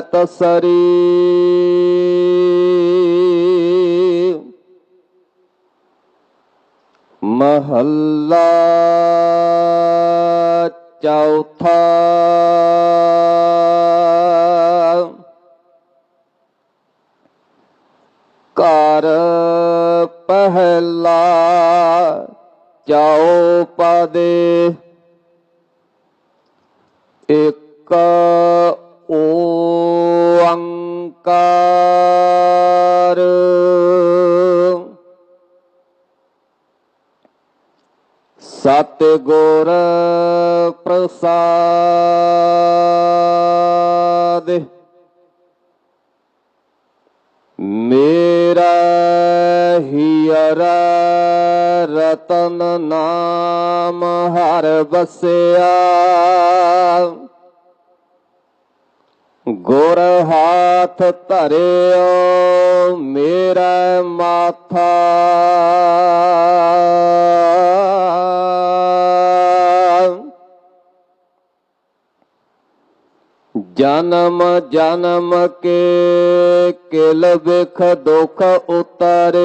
ਤਸਰੀ ਮਹੱਲਾ ਚੌਥਾ ਘਰ ਪਹਿਲਾ ਚੌਪਦੇ ਇਕ ਓੰਕਾਰ। ਸਤ ਗੁਰ ਪ੍ਰਸਾਦ ਮੇਰਾ ਹੀਰ ਰਤਨ ਨਾਮ ਹਰ ਬਸਿਆ ਗੁਰ ਹਾਥ ਧਰਿਓ ਮੇਰਾ ਮਾਥਾ। ਜਨਮ ਜਨਮ ਕੇ ਕਿਲ ਬਿਖ ਦੁਖ ਉਤਰੇ।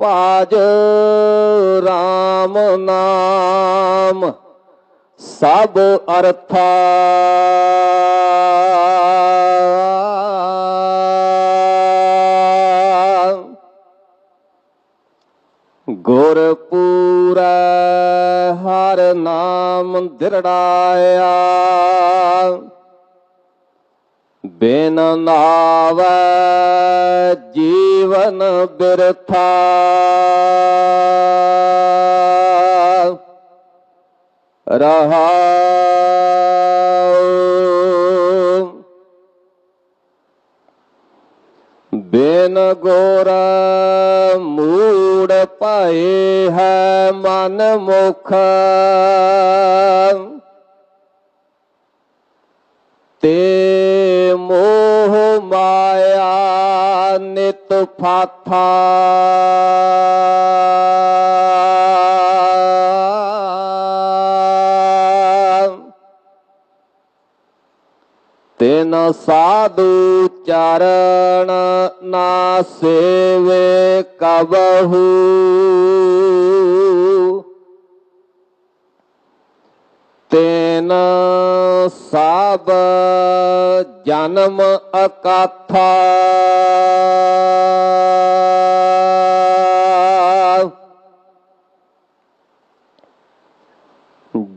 ਪਾਜ RAM ਨਾਮ ਸਭ ਅਰਥਾ। ਗੁਰ ਪੂਰੈ ਹਰ ਨਾਮ ਦਿਰੜਾਇਆ। ਬਿਨ ਨਾਵੈ ਜੀਵਨ ਬਿਰਥਾ। ਰਹਾ ਬਿਨ ਗੋਰ ਮੂੜ ਪਾਏ ਹੈ ਮਨ ਮੁਖ। ਮਾਇਆ ਫਾਥਾ ਤਿਨ ਸਾਧੂ ਚਰਨ ਨਾ ਸੇਵੇ ਕਬਹੂ। ਤੈਨ ਸਭ ਜਨਮ ਅਕਾਥਾ।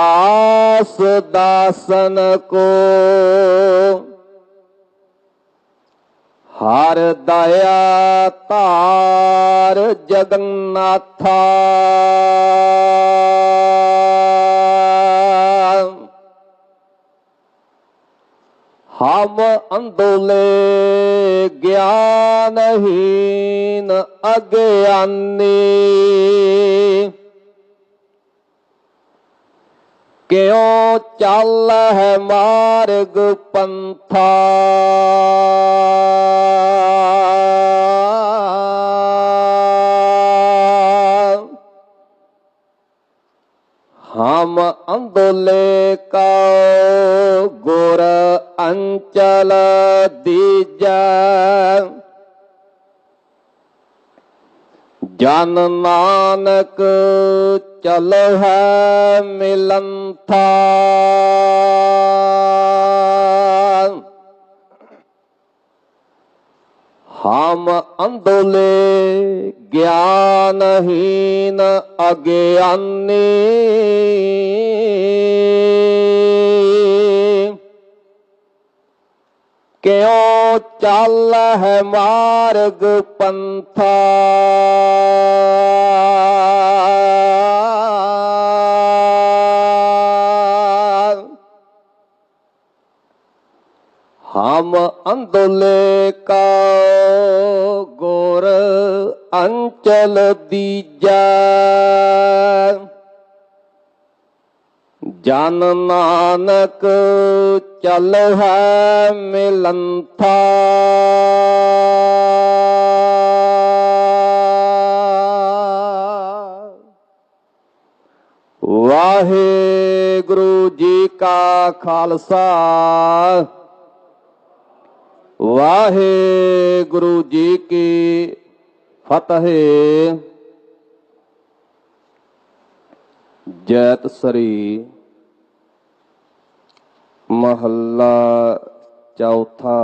ਦਾਸ ਦਾਸਨ ਕੋ। ਹਰ ਦਇਆ ਧਾਰ ਜਗਨਨਾਥਾ। ਹਮ ਅੰਦੋਲੇ ਗਿਆਨਹੀਨ ਅਗਿਆਨੀ। ਕਿਉ ਚੱਲ ਹੈ ਮਾਰਗ ਪੰਥਾ? ਹਮ ਅੰਦੋਲੇ ਕਉ ਗੁਰ ਅੰਚਲ ਦੀਜੈ। ਜਨ ਨਾਨਕ ਚਲ ਹੈ ਮਿਲੰਥਾ। ਹਮ ਅੰਦੋਲੇ ਗਿਆਨਹੀਨ ਅਗਿਆਨੀ। ਕਿਉ ਚੱਲ ਹੈ ਮਾਰਗ ਪੰਥਾ? ਹਮ ਅੰਦੋਲੇ ਕਾ ਗੁਰ ਅੰਚਲ ਦੀਜੈ ਜਨ ਨਾਨਕ ਚਲ ਹੈ ਮਿਲੰਥਾ। ਵਾਹਿਗੁਰੂ ਜੀ ਕਾ ਖਾਲਸਾ। ਵਾਹਿਗੁਰੂ ਜੀ ਕੀ ਫਤਿਹ। ਜੈਤ ਸ੍ਰੀ ਮਹੱਲਾ ਚੌਥਾ